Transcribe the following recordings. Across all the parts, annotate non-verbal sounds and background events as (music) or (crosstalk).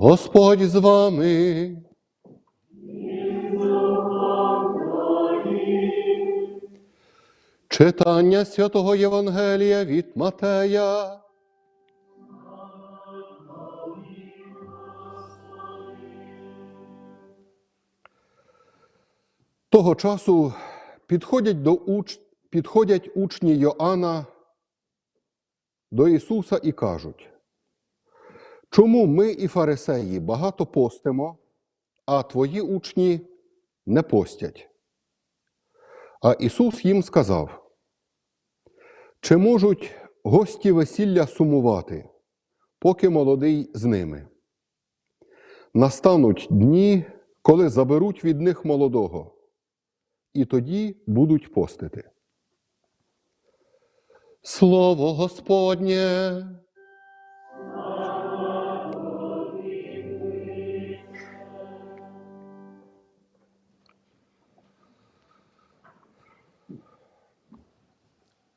Господь з вами. Читання святого Євангелія від Матея. Того часу підходять, до уч... підходять учні Йоанна до Ісуса і кажуть, чому ми і фарисеї багато постимо, а твої учні не постять? А Ісус їм сказав, чи можуть гості весілля сумувати, поки молодий з ними? Настануть дні, коли заберуть від них молодого, і тоді будуть постити. Слово Господнє.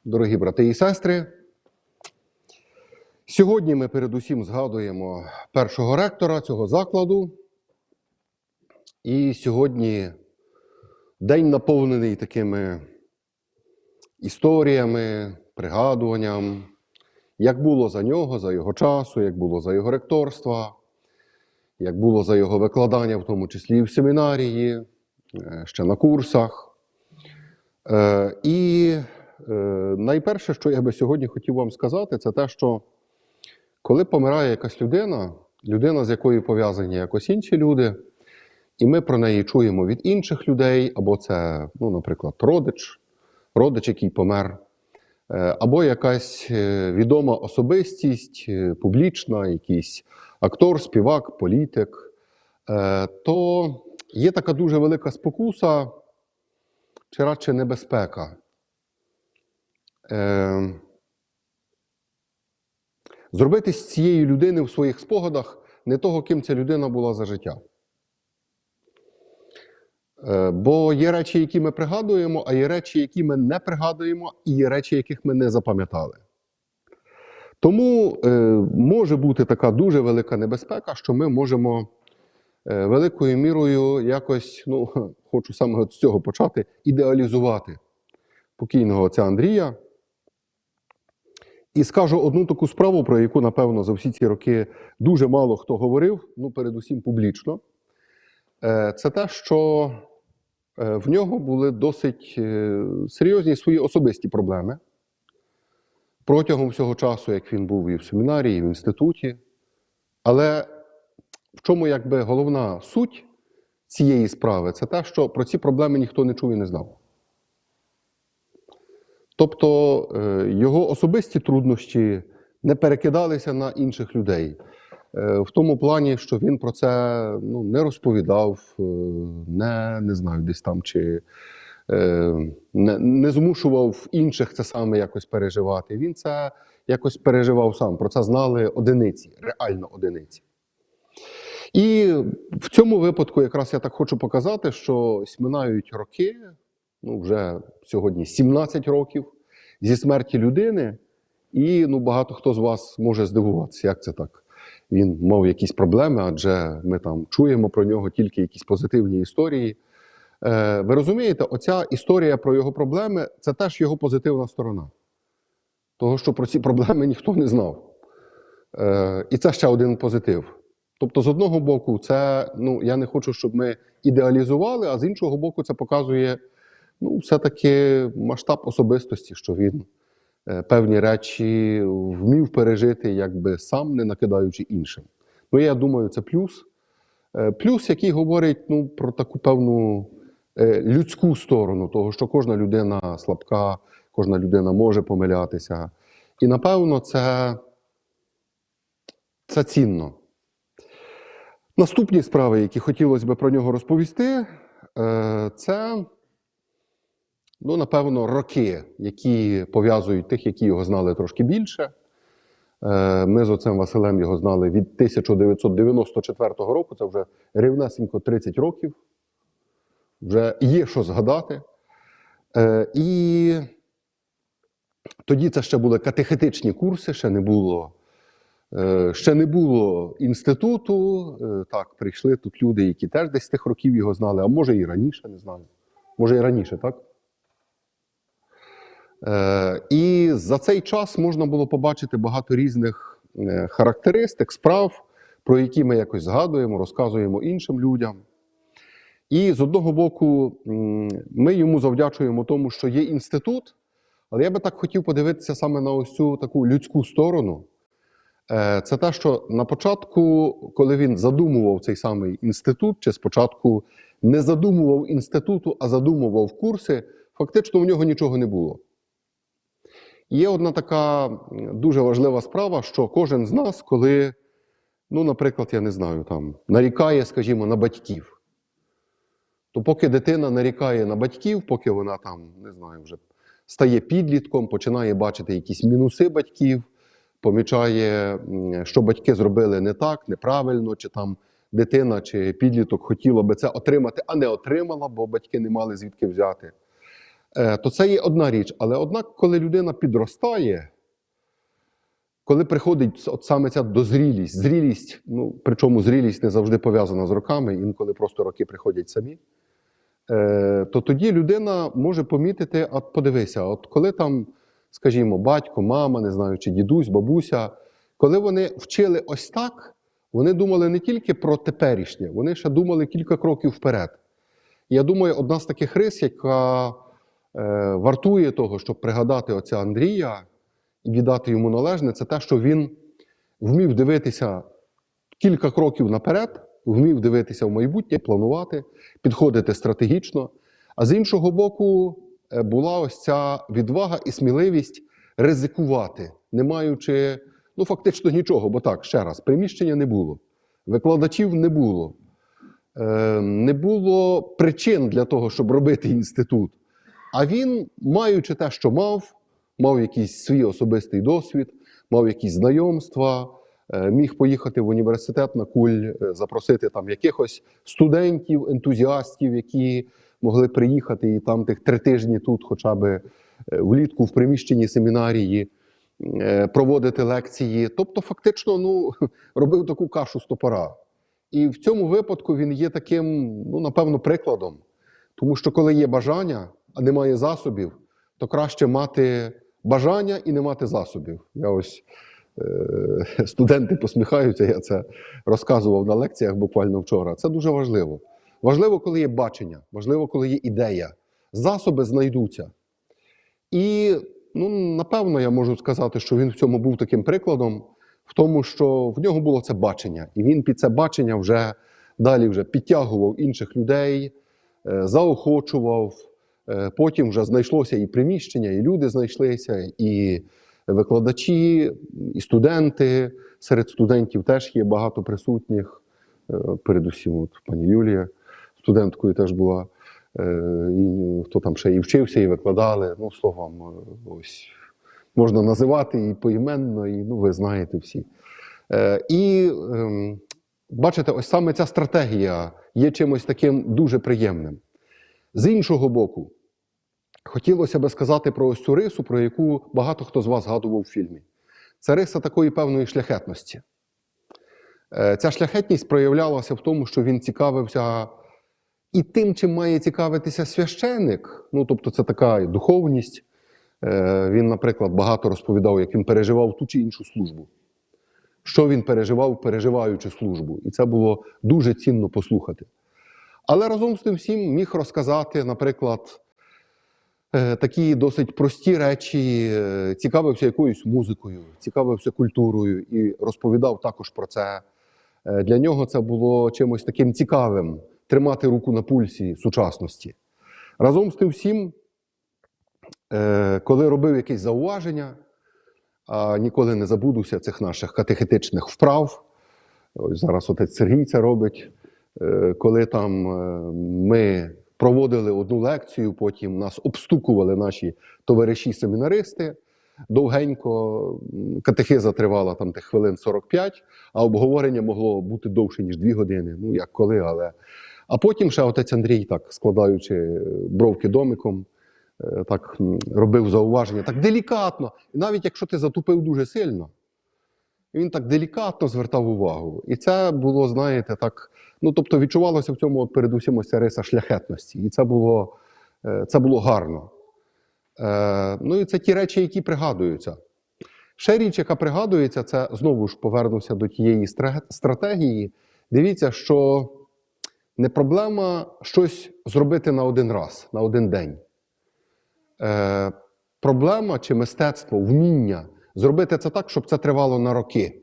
Дорогі брати і сестри, сьогодні ми передусім згадуємо першого ректора цього закладу. І сьогодні день наповнений такими історіями, пригадуванням, як було за нього, за його часу, як було за його ректорства, як було за його викладання, в тому числі і в семінарії, е, ще на курсах. Е, І найперше, що я би сьогодні хотів вам сказати, це те, що коли помирає якась людина, людина, з якою пов'язані якось інші люди, і ми про неї чуємо від інших людей, або це, ну, наприклад, родич, родич, який помер, е, або якась е, відома особистість, е, публічна, якийсь актор, співак, політик, е, то є така дуже велика спокуса, чи радше небезпека. Е, Зробити з цієї людини в своїх спогадах не того, ким ця людина була за життя. Е, Бо є речі, які ми пригадуємо, а є речі, які ми не пригадуємо, і є речі, яких ми не запам'ятали. Тому е, може бути така дуже велика небезпека, що ми можемо е, великою мірою якось, ну, (laughs) хочу саме з цього почати, ідеалізувати покійного отця Андрія. І скажу одну таку справу, про яку, напевно, за всі ці роки дуже мало хто говорив, ну, передусім публічно. Е, Це те, що е, в нього були досить е, серйозні свої особисті проблеми протягом всього часу, як він був і в семінарії, і в інституті. Але в чому якби головна суть цієї справи, це те, що про ці проблеми ніхто не чув і не знав. Тобто е, його особисті труднощі не перекидалися на інших людей. Е, В тому плані, що він про це ну, не розповідав, е, не, не знаю, десь там чи не, не змушував інших це саме якось переживати. Він це якось переживав сам. Про це знали одиниці, реально одиниці. І в цьому випадку якраз я так хочу показати, що сминають роки, ну вже сьогодні 17 років зі смерті людини, і ну, багато хто з вас може здивуватися, як це так. Він мав якісь проблеми, адже ми там чуємо про нього тільки якісь позитивні історії. Е, ви розумієте, оця історія про його проблеми це теж його позитивна сторона. Того, що про ці проблеми ніхто не знав. Е, і це ще один позитив. Тобто, з одного боку, це ну, я не хочу, щоб ми ідеалізували, а з іншого боку, це показує ну, все-таки масштаб особистості, що він е, певні речі вмів пережити, якби сам не накидаючи іншим. Ну, я думаю, це плюс. Е, Плюс, який говорить ну, про таку певну е, людську сторону, того, що кожна людина слабка, кожна людина може помилятися. І напевно, це, це цінно. Наступні справи, які хотілося б про нього розповісти, це, ну, напевно, роки, які пов'язують тих, які його знали трошки більше. Е, Ми з отцем Василем його знали від 1994 року, це вже рівнесенько 30 років. Вже є що згадати. Е, І тоді це ще були катехетичні курси, ще не було Е, Ще не було інституту. Так, прийшли тут люди, які теж десь тих років його знали, а може і раніше, не знаю. Може і раніше, так? Е, І за цей час можна було побачити багато різних е, характеристик, справ, про які ми якось згадуємо, розказуємо іншим людям. І з одного боку, ми йому завдячуємо тому, що є інститут, але я би так хотів подивитися саме на ось цю таку людську сторону. Е, Це те, що на початку, коли він задумував цей самий інститут, чи спочатку не задумував інституту, а задумував курси, фактично в нього нічого не було. Є одна така дуже важлива справа, що кожен з нас, коли, ну, наприклад, я не знаю, там, нарікає, скажімо, на батьків, то поки дитина нарікає на батьків, поки вона там, не знаю, вже стає підлітком, починає бачити якісь мінуси батьків, помічає, що батьки зробили не так, неправильно, чи там дитина чи підліток хотіла би це отримати, а не отримала, бо батьки не мали звідки взяти. Е, То це є одна річ. Але однак, коли людина підростає, коли приходить от саме ця дозрілість, зрілість, ну причому зрілість не завжди пов'язана з роками, інколи просто роки приходять самі, е, то тоді людина може помітити, от подивися, от коли там, скажімо, батько, мама, не знаю, чи дідусь, бабуся, коли вони вчили ось так, вони думали не тільки про теперішнє, вони ще думали кілька кроків вперед. Я думаю, одна з таких рис, яка вартує того, щоб пригадати отця Андрія і віддати йому належне, це те, що він вмів дивитися кілька кроків наперед, вмів дивитися в майбутнє, планувати, підходити стратегічно. А з іншого боку, е, була ось ця відвага і сміливість ризикувати, не маючи ну, фактично нічого, бо так, ще раз, приміщення не було, викладачів не було. Е, Не було причин для того, щоб робити інститут. А він, маючи те, що мав, мав якийсь свій особистий досвід, мав якісь знайомства, е, міг поїхати в університет на куль, е, запросити там якихось студентів, ентузіастів, які могли приїхати і там тих три тижні тут, хоча б е, влітку в приміщенні семінарії, проводити лекції. Тобто, фактично, ну, (laughs) робив таку кашу з топора. І в цьому випадку він є таким, ну, напевно, прикладом. Тому що коли є бажання, немає засобів, то краще мати бажання і не мати засобів. Я ось е, (laughs) студенти посміхаються, я це розказував на лекціях буквально вчора. Це дуже важливо. Важливо, коли є бачення, важливо, коли є ідея. Засоби знайдуться. І, ну, напевно, я можу сказати, що він в цьому був таким прикладом, в тому, що в нього було це бачення, і він під це бачення вже далі вже підтягував інших людей, е, заохочував. Е, Потім вже знайшлося і приміщення, і люди знайшлися, і викладачі, і студенти. Серед студентів теж є багато присутніх. Е, Передусім, от пані Юлія, студенткою теж була. Е, І хто там ще і вчився, і викладали. Ну, словом, ось можна називати і поіменно, і ну, ви знаєте всі. І ем, бачите, ось саме ця стратегія є чимось таким дуже приємним. З іншого боку, хотілося би сказати про ось цю рису, про яку багато хто з вас згадував у фільмі. Це риса такої певної шляхетності. Е, Ця шляхетність проявлялася в тому, що він цікавився і тим, чим має цікавитися священник. Ну, тобто, це така духовність. Е, Він, наприклад, багато розповідав, як він переживав ту чи іншу службу. Що він переживав, переживаючи службу. І це було дуже цінно послухати. Але разом з тим всім міг розказати, наприклад, такі досить прості речі, е, цікавився якоюсь музикою, цікавився культурою і розповідав також про це. Е, Для нього це було чимось таким цікавим тримати руку на пульсі сучасності. Разом з тим всім, е, коли робив якісь зауваження, а ніколи не забудуся цих наших катехетичних вправ. Ось зараз отець Сергій це робить. Е, Коли там е, ми проводили одну лекцію, потім нас обстукували наші товариші-семінаристи. Довгенько катехиза тривала там тих хвилин 45, а обговорення могло бути довше, ніж 2 години. Ну, як коли, але. А потім ще отець Андрій, так складаючи е, бровки домиком, е, так робив зауваження, так делікатно. І навіть якщо ти затупив дуже сильно, він так делікатно звертав увагу. І це було, знаєте, так. Ну, тобто відчувалося в цьому передусім ось ця риса шляхетності. І це було, е, це було гарно. Е, ну і це ті речі, які пригадуються. Ще річ, яка пригадується, це знову ж повернуся до тієї стратегії. Дивіться, що не проблема щось зробити на один раз, на один день. Е, проблема чи мистецтво, вміння зробити це так, щоб це тривало на роки,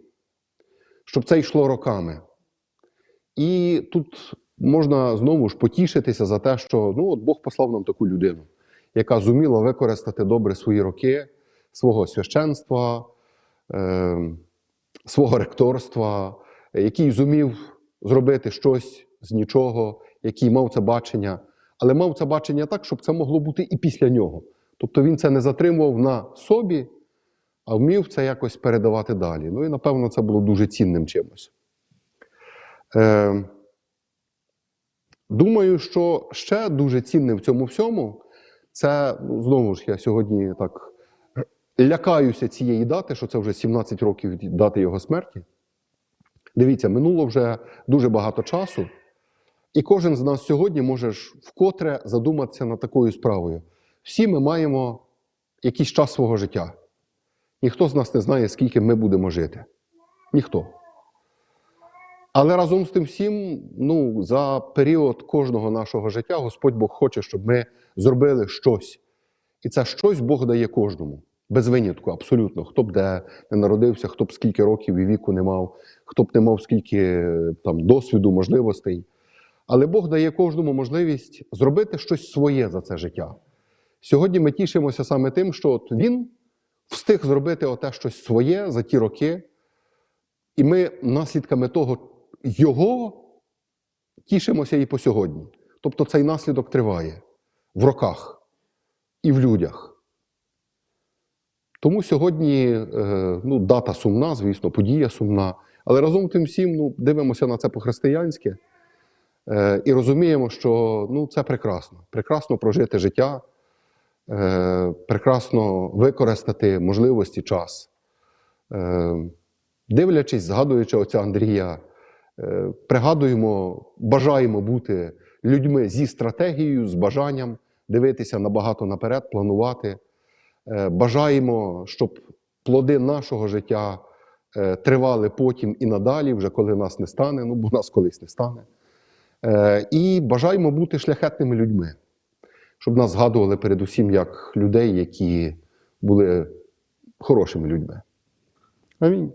щоб це йшло роками. І тут можна знову ж потішитися за те, що ну, от Бог послав нам таку людину, яка зуміла використати добре свої роки, свого священства, е, свого ректорства, який зумів зробити щось з нічого, який мав це бачення, але мав це бачення так, щоб це могло бути і після нього. Тобто він це не затримував на собі, а вмів це якось передавати далі. Ну і напевно це було дуже цінним чимось. Е, думаю, що ще дуже цінне в цьому всьому, це ну, знову ж я сьогодні так лякаюся цієї дати, що це вже 17 років дати його смерті. Дивіться, минуло вже дуже багато часу, і кожен з нас сьогодні може вкотре задуматися над такою справою. Всі ми маємо якийсь час свого життя. Ніхто з нас не знає, скільки ми будемо жити. Ніхто. Але разом з тим всім, ну, за період кожного нашого життя Господь Бог хоче, щоб ми зробили щось. І це щось Бог дає кожному. Без винятку, абсолютно. Хто б де не народився, хто б скільки років і віку не мав, хто б не мав скільки е, там, досвіду, можливостей. Але Бог дає кожному можливість зробити щось своє за це життя. Сьогодні ми тішимося саме тим, що от він встиг зробити оте щось своє за ті роки, і ми наслідками того його тішимося і по сьогодні. Тобто цей наслідок триває в роках і в людях. Тому сьогодні е, ну, дата сумна, звісно, подія сумна. Але разом тим всім ну, дивимося на це по-християнськи е, і розуміємо, що ну, це прекрасно. Прекрасно прожити життя, е, прекрасно використати можливості час. Дивлячись, згадуючи отця Андрія, пригадуємо, бажаємо бути людьми зі стратегією, з бажанням дивитися набагато наперед, планувати. Е, Бажаємо, щоб плоди нашого життя е, тривали потім і надалі, вже коли нас не стане, ну бо нас колись не стане. Е, І бажаємо бути шляхетними людьми, щоб нас згадували передусім як людей, які були хорошими людьми. Амінь.